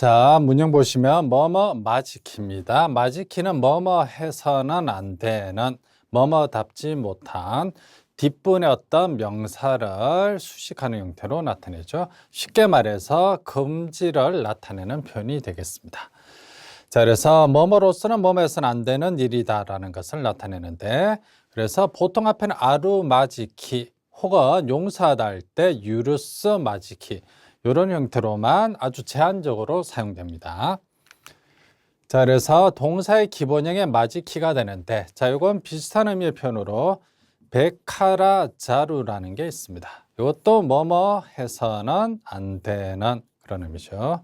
자, 문형 보시면 뭐뭐 마지키입니다. 마지키는 뭐뭐 해서는 안 되는 뭐뭐답지 못한 뒷분의 어떤 명사를 수식하는 형태로 나타내죠. 쉽게 말해서 금지를 나타내는 표현이 되겠습니다. 자, 그래서 뭐뭐로서는 뭐뭐해서는 안 되는 일이다라는 것을 나타내는데 그래서 보통 앞에는 아루 마지키 혹은 용사하다 할때 유르스 마지키 이런 형태로만 아주 제한적으로 사용됩니다. 자, 그래서 동사의 기본형의 마지키가 되는데 자, 이건 비슷한 의미의 표현으로 베카라 자루라는 게 있습니다. 이것도 뭐뭐 해서는 안 되는 그런 의미죠.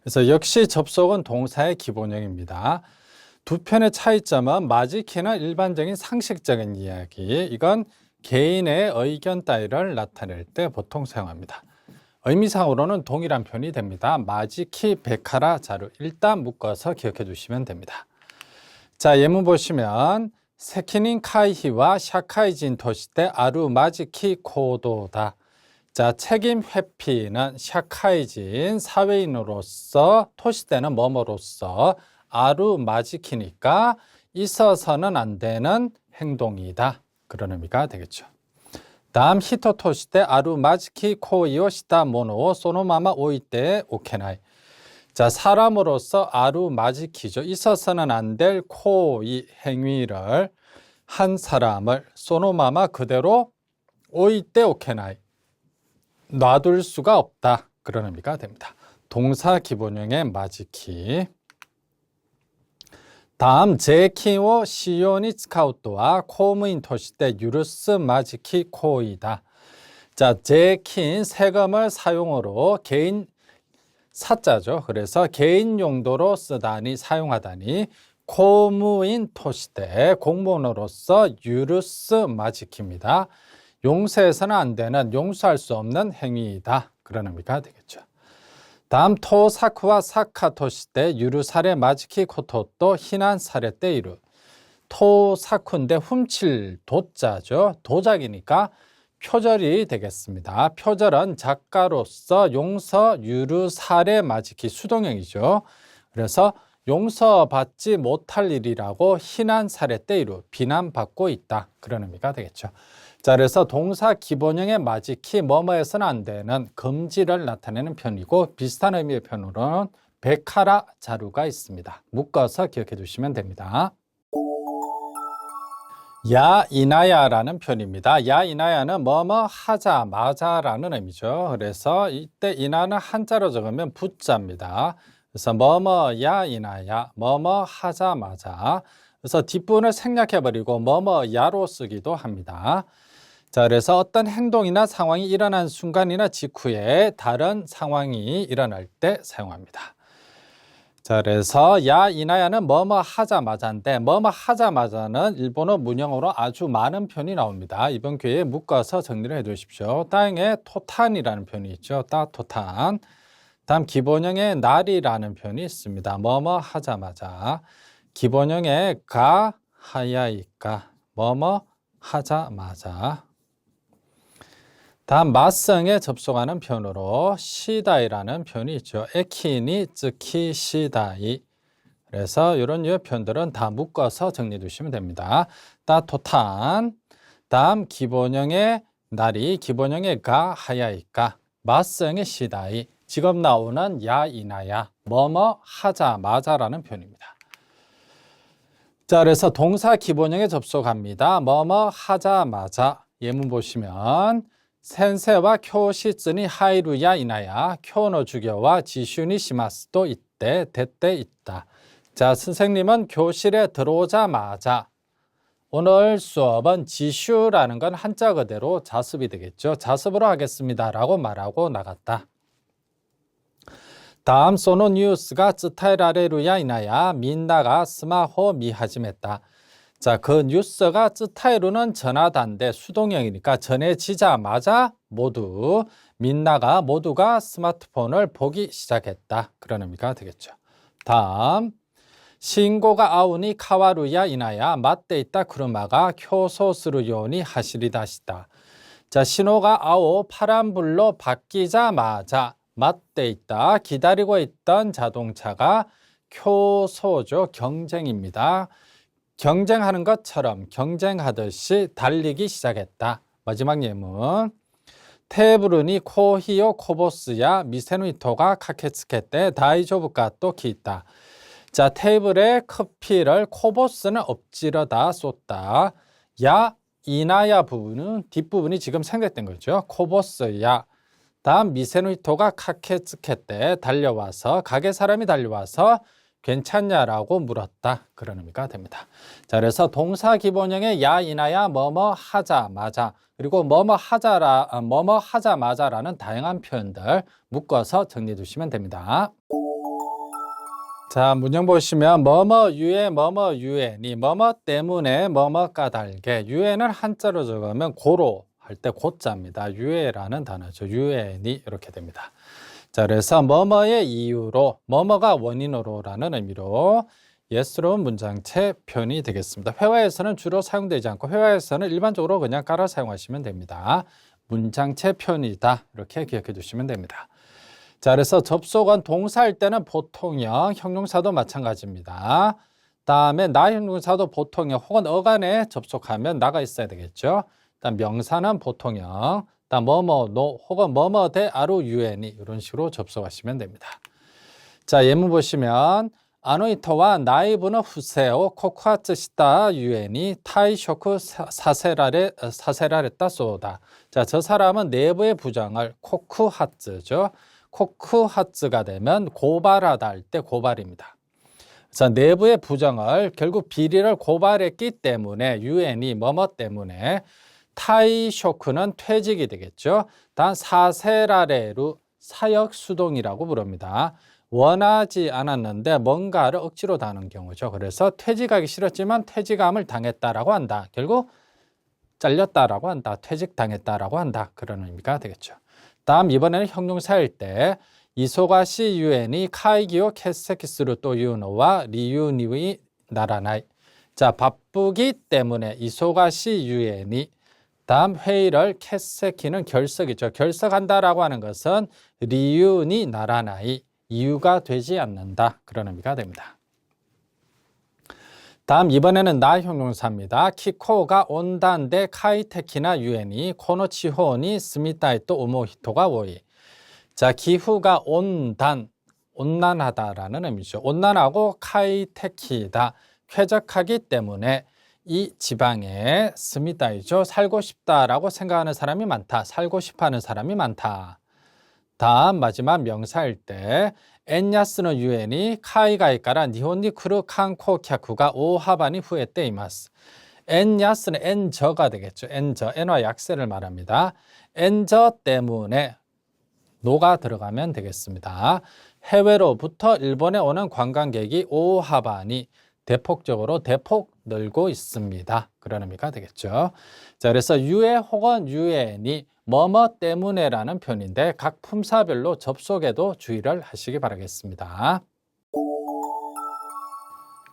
그래서 역시 접속은 동사의 기본형입니다. 두 편의 차이점은 마지키는 일반적인 상식적인 이야기, 이건 개인의 의견 따위를 나타낼 때 보통 사용합니다. 의미상으로는 동일한 표현이 됩니다. 마지키 베카라 자루 일단 묶어서 기억해 두시면 됩니다. 자 예문 보시면 세키닌 카이히와 샤카이진 토시대 아루 마지키 코도다. 자 책임 회피는 샤카이진 사회인으로서 토시대는 뭐뭐로서 아루 마지키니까 있어서는 안 되는 행동이다. 그런 의미가 되겠죠. 다음 히토토시대 아루 마지키 코이오 시다 모노 소노마마 오이테 오케나이. 자 사람으로서 아루 마지키죠. 있어서는 안 될 코이 행위를 한 사람을 소노마마 그대로 오이테 오케나이 놔둘 수가 없다. 그런 의미가 됩니다. 동사 기본형의 마지키. 다음 제키오 시오니 스카우트와 코무인 토시대 유르스 마지키 코이다. 자, 제킨 세금을 사용으로 개인 사자죠. 그래서 개인 용도로 쓰다니 사용하다니 코무인 토시대 공무원으로서 유르스 마지키입니다. 용서해서는 안 되는 용서할 수 없는 행위이다. 그런 의미가 되겠죠. 다음 토 사쿠와 사카토시 때 유루사레 마지키 코토 또 희난 사레 때 이루. 토 사쿠인데 훔칠 도자죠. 도작이니까 표절이 되겠습니다. 표절은 작가로서 용서 유루사레 마지키 수동형이죠. 그래서 용서받지 못할 일이라고 희난 사례 때 이루 비난받고 있다. 그런 의미가 되겠죠 자, 그래서 동사 기본형의 마지키 뭐뭐해서는 안 되는 금지를 나타내는 편이고 비슷한 의미의 편으로는 베카라 자루가 있습니다. 묶어서 기억해 두시면 됩니다. 야 이나야라는 표현입니다. 야 이나야는 뭐뭐 하자 마자라는 의미죠. 그래서 이때 이나는 한자로 적으면 부자입니다. 그래서 뭐뭐 야 이나야 뭐뭐 하자 마자 그래서 뒷분을 생략해 버리고 뭐뭐 야로 쓰기도 합니다. 자, 그래서 어떤 행동이나 상황이 일어난 순간이나 직후에 다른 상황이 일어날 때 사용합니다. 자, 그래서 야 이나야는 뭐뭐 하자마자인데 뭐뭐 하자마자는 일본어 문형으로 아주 많은 표현이 나옵니다. 이번 기회에 묶어서 정리를 해 두십시오. 땅에 토탄이라는 표현이 있죠. 따 토탄. 다음 기본형의 날이라는 표현이 있습니다. 뭐뭐 하자마자. 기본형의 가 하야이까 뭐뭐 하자마자. 다음 맞성에 접속하는 표현으로 시다이라는 표현이 있죠. 에키니 즈키 시다이. 그래서 이런 유 표현들은 다 묶어서 정리해 두시면 됩니다. 따토탄. 다음 기본형의 날이 기본형의 가 하야이까. 맞성의 시다이. 직업 나오는 야이나야. 뭐뭐 하자마자라는 표현입니다. 자, 그래서 동사 기본형에 접속합니다. 뭐뭐 하자마자. 예문 보시면 센세와 교시즈니 하이루야 이나야 교노 주교와 지슈니 시마스도 이때 대때 있다. 자 선생님은 교실에 들어오자마자 오늘 수업은 지슈라는 건 한자 그대로 자습이 되겠죠. 자습으로 하겠습니다 라고 말하고 나갔다. 다음 소노 뉴스가 쯔타이라레루야 이나야 민나가 스마호 미하짐했다. 자, 그 뉴스가 쯔타이루는 전하다인데 수동형이니까 전해지자마자 모두 민나가 모두가 스마트폰을 보기 시작했다. 그런 의미가 되겠죠. 다음 신고가 아우니 카와루야 이나야 맞대 있다 크루마가 교소스루 요니 하시리다시다. 자, 신호가 아오 파란불로 바뀌자마자 맞대 있다. 기다리고 있던 자동차가 교소죠. 경쟁입니다. 경쟁하는 것처럼 경쟁하듯이 달리기 시작했다. 마지막 예문. 테브르니 코히오 코보스야 미세누이토가 카케츠케테 다이조부가 또 기있다. 자, 테이블에 커피를 코보스는 엎지러다 쏟다. 야, 이나야 부분은 뒷부분이 지금 생략된 거죠. 코보스야. 다음 미세누이토가 카케츠케 때 달려와서 가게 사람이 달려와서 괜찮냐라고 물었다. 그런 의미가 됩니다. 자, 그래서 동사 기본형의 야, 이나야, 뭐뭐 하자마자 그리고 뭐뭐 하자라, 아, 뭐뭐 하자마자라는 다양한 표현들 묶어서 정리해 두시면 됩니다. 자, 문장 보시면 뭐뭐 유에 뭐뭐 유에니 뭐뭐 때문에 뭐뭐 까닭에 유에는 한자로 적으면 고로 할 때 고자입니다. 유에라는 단어죠. 유에니 이렇게 됩니다. 자, 그래서 뭐뭐의 이유로 뭐뭐가 원인으로라는 의미로 예스러운 문장체 표현이 되겠습니다. 회화에서는 주로 사용되지 않고 회화에서는 일반적으로 그냥 깔아 사용하시면 됩니다. 문장체 표현이다 이렇게 기억해 두시면 됩니다. 자, 그래서 접속은 동사일 때는 보통형, 형용사도 마찬가지입니다. 다음에 나 형용사도 보통형 혹은 어간에 접속하면 나가 있어야 되겠죠. 다음 명사는 보통형, 다음 뭐뭐 노 혹은 뭐뭐 대 아루 유엔이 이런 식으로 접속하시면 됩니다. 자, 예문 보시면 아노이토와 나이브는 후세오 코쿠하츠 시다 유엔이 타이쇼크 사세라레 사세라레따 쏘다. 자, 저 사람은 내부의 부장을 코쿠하츠죠. 코크하츠가 되면 고발하다 할 때 고발입니다. 자, 내부의 부정을 결국 비리를 고발했기 때문에 유엔이 뭐뭐 때문에 타이 쇼크는 퇴직이 되겠죠. 단 사세라레루 사역 수동이라고 부릅니다. 원하지 않았는데 뭔가를 억지로 다는 경우죠. 그래서 퇴직하기 싫었지만 퇴직함을 당했다라고 한다. 결국 잘렸다라고 한다. 퇴직당했다라고 한다. 그런 의미가 되겠죠. 다음 이번에는 형용사일 때 이소가시 유엔이 카이기오 캐세키스루 또 유노와 리유니의 나라나이 자 바쁘기 때문에 이소가시 유엔이 다음 회의를 캐세키는 결석이죠. 결석한다라고 하는 것은 리윤이 나라나이 이유가 되지 않는다 그런 의미가 됩니다. 다음 이번에는 나 형용사입니다. 키코가 온다인데 카이테키나 유엔이 코노치호니 스미타이 또 오모히토가 오이. 자 기후가 온단 온난하다라는 의미죠. 온난하고 카이테키다 쾌적하기 때문에 이 지방에 스미다이죠. 살고 싶다라고 생각하는 사람이 많다. 살고 싶어하는 사람이 많다. 다음 마지막 명사일 때 엔야스노 유엔이 카이가이까라 니혼니 크루 칸코 캬쿠가 오하바니 후에 때 이마스. 엔야스는 엔저가 되겠죠. 엔저, 엔화 약세를 말합니다. 엔저 때문에 노가 들어가면 되겠습니다. 해외로부터 일본에 오는 관광객이 오하바니 대폭적으로 대폭 늘고 있습니다. 그런 의미가 되겠죠. 자, 그래서 유에 혹은 유엔이 뭐뭐 때문에라는 표현인데 각 품사별로 접속에도 주의를 하시기 바라겠습니다.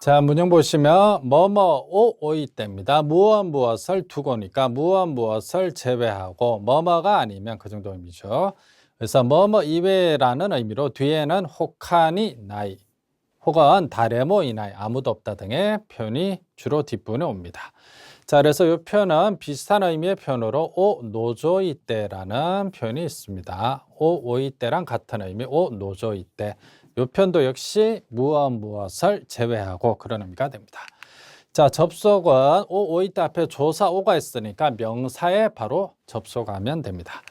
자, 문형 보시면 뭐뭐 오 오이 때입니다. 무엇 무엇을 두고니까 무엇 무엇을 제외하고 뭐뭐가 아니면 그 정도 의미죠. 그래서 뭐뭐 이외라는 의미로 뒤에는 혹하니 나이 혹은 다레모 이나이 아무도 없다 등의 표현이 주로 뒷부분에 옵니다. 자, 그래서 이 표현은 비슷한 의미의 표현으로 오 노조이 때라는 표현이 있습니다. 오 오이 때랑 같은 의미 오 노조이 때. 이 표현도 역시 무엇 무엇을 제외하고 그런 의미가 됩니다. 자, 접속은 오 오이 때 앞에 조사 오가 있으니까 명사에 바로 접속하면 됩니다.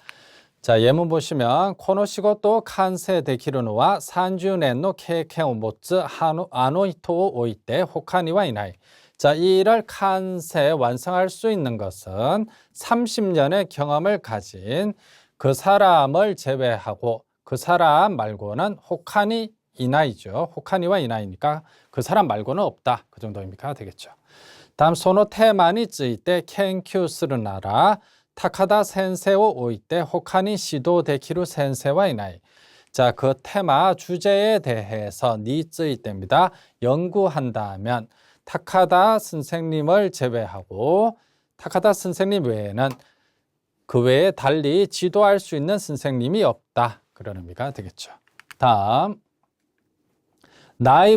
자, 예문 보시면 코노시고 또 칸세 데키르노와 산주넨노 케케오모츠 하노 아노이토 오이테 호카니와 이나이. 자, 이 일을 칸세 완성할 수 있는 것은 30년의 경험을 가진 그 사람을 제외하고 그 사람 말고는 호카니 이나이죠. 호카니와 이나이니까 그 사람 말고는 없다. 그 정도입니까? 되겠죠. 다음 소노 테마니 쯔이 때 켄큐 스르나라 타카다 센세오 오이때 호카니 시도 데키루 센세와 이나이. 자, 그 테마 주제에 대해서 니츠이 때입니다. 연구한다면 타카다 선생님을 제외하고 타카다 선생님 외에는 그 외에 달리 지도할 수 있는 선생님이 없다. 그런 의미가 되겠죠. 다음 나이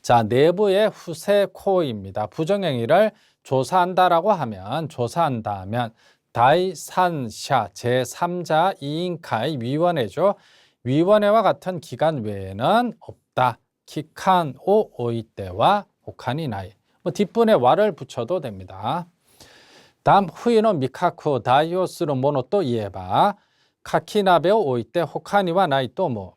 자 내부의 후세 코이입니다. 부정행위를 조사한다라고 하면 조사한다 하면 다이산샤 제3자 이인카이 위원회죠. 위원회와 같은 기관 외에는 없다. 키칸 오 오이테와 호카니 나이 뭐 뒷분에 와를 붙여도 됩니다. 다음 후이노 미카쿠 다이오스로 모노 또 이에바 카키나베오 오이테 호카니와 나이 또 뭐.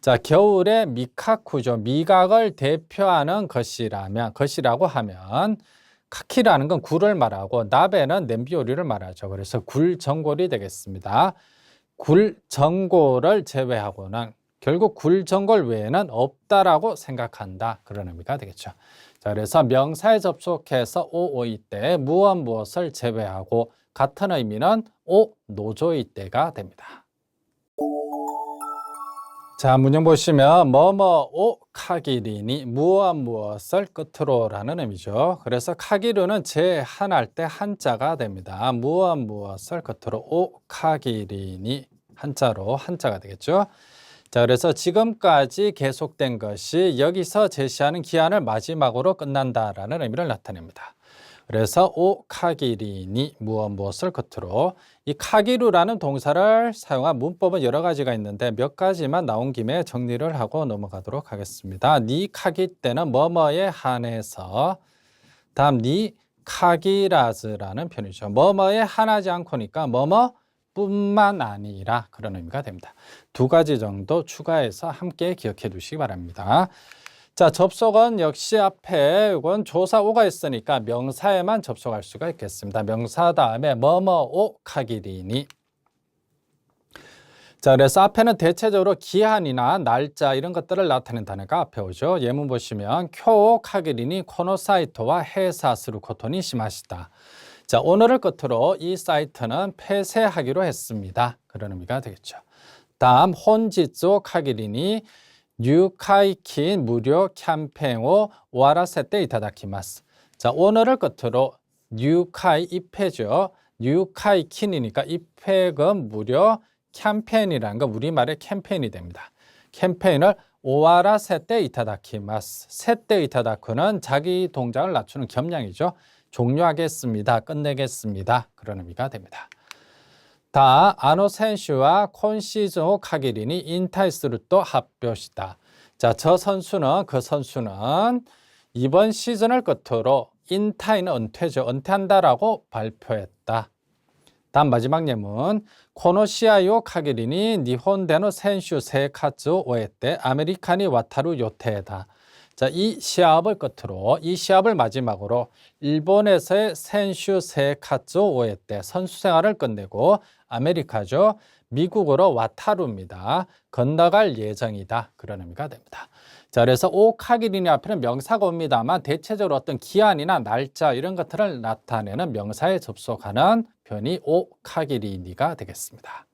자, 겨울에 미카쿠죠. 미각을 대표하는 것이라면, 것이라고 하면, 카키라는 건 굴을 말하고, 나베는 냄비 요리를 말하죠. 그래서 굴 전골이 되겠습니다. 굴 전골을 제외하고는 결국 굴 전골 외에는 없다라고 생각한다. 그런 의미가 되겠죠. 자, 그래서 명사에 접속해서 오, 오이 때 무엇 무엇을 제외하고 같은 의미는 오, 노조이 때가 됩니다. 자, 문형 보시면 뭐뭐 오 카기리니 무엇 무엇을 끝으로라는 의미죠. 그래서 카기르는 제 한할 때 한자가 됩니다. 무엇 무엇을 끝으로 오 카기리니 한자로 한자가 되겠죠. 자, 그래서 지금까지 계속된 것이 여기서 제시하는 기한을 마지막으로 끝난다라는 의미를 나타냅니다. 그래서 오 카기리니 무엇 무엇을 끝으로 이 카기루라는 동사를 사용한 문법은 여러 가지가 있는데 몇 가지만 나온 김에 정리를 하고 넘어가도록 하겠습니다. 니 카기 때는 뭐뭐에 한해서 다음 니 카기라즈라는 편이죠. 뭐뭐에 한하지 않고니까 뭐뭐 뿐만 아니라 그런 의미가 됩니다. 두 가지 정도 추가해서 함께 기억해 두시기 바랍니다. 자, 접속은 역시 앞에 이건 조사 오가 있으니까 명사에만 접속할 수가 있겠습니다. 명사 다음에 뭐뭐 오 카기리니 자, 그래서 앞에는 대체적으로 기한이나 날짜 이런 것들을 나타낸 단어가 앞에 오죠. 예문 보시면 쿄 카기리니 코노 사이토와 해사스루 코토니 시마시다. 자, 오늘을 끝으로 이 사이트는 폐쇄하기로 했습니다. 그런 의미가 되겠죠. 다음 혼지조 카기리니 뉴카이킨 무료 캠페인を 와라세테 이타다키마스. 자, 오늘을 끝으로 뉴카이 입회죠. 뉴카이킨이니까 입회금 무료 캠페인이라는 거 우리말의 캠페인이 됩니다. 캠페인을 오와라 세때 이타다키마스. 세때 이타다크는 자기 동작을 낮추는 겸양이죠. 종료하겠습니다. 끝내겠습니다. 그런 의미가 됩니다. 다 아노 센슈와 콘시즈오 카기린이 인타이스를 또 합병시다. 자, 저 선수는 그 선수는 이번 시즌을 끝으로 인타인 은퇴죠. 은퇴한다라고 발표했다. 다음 마지막 예문 코노시아요 카기린이 니혼데노 센슈 세카츠 오에때 아메리카니 와타루 요테다. 자, 이 시합을 끝으로 이 시합을 마지막으로 일본에서의 센슈 세카츠 오에 때 선수 생활을 끝내고 아메리카죠. 미국으로 와타루입니다. 건너갈 예정이다. 그런 의미가 됩니다. 자, 그래서 오카기리니 앞에는 명사가 옵니다만 대체적으로 어떤 기한이나 날짜 이런 것들을 나타내는 명사에 접속하는 편이 오카기리니가 되겠습니다.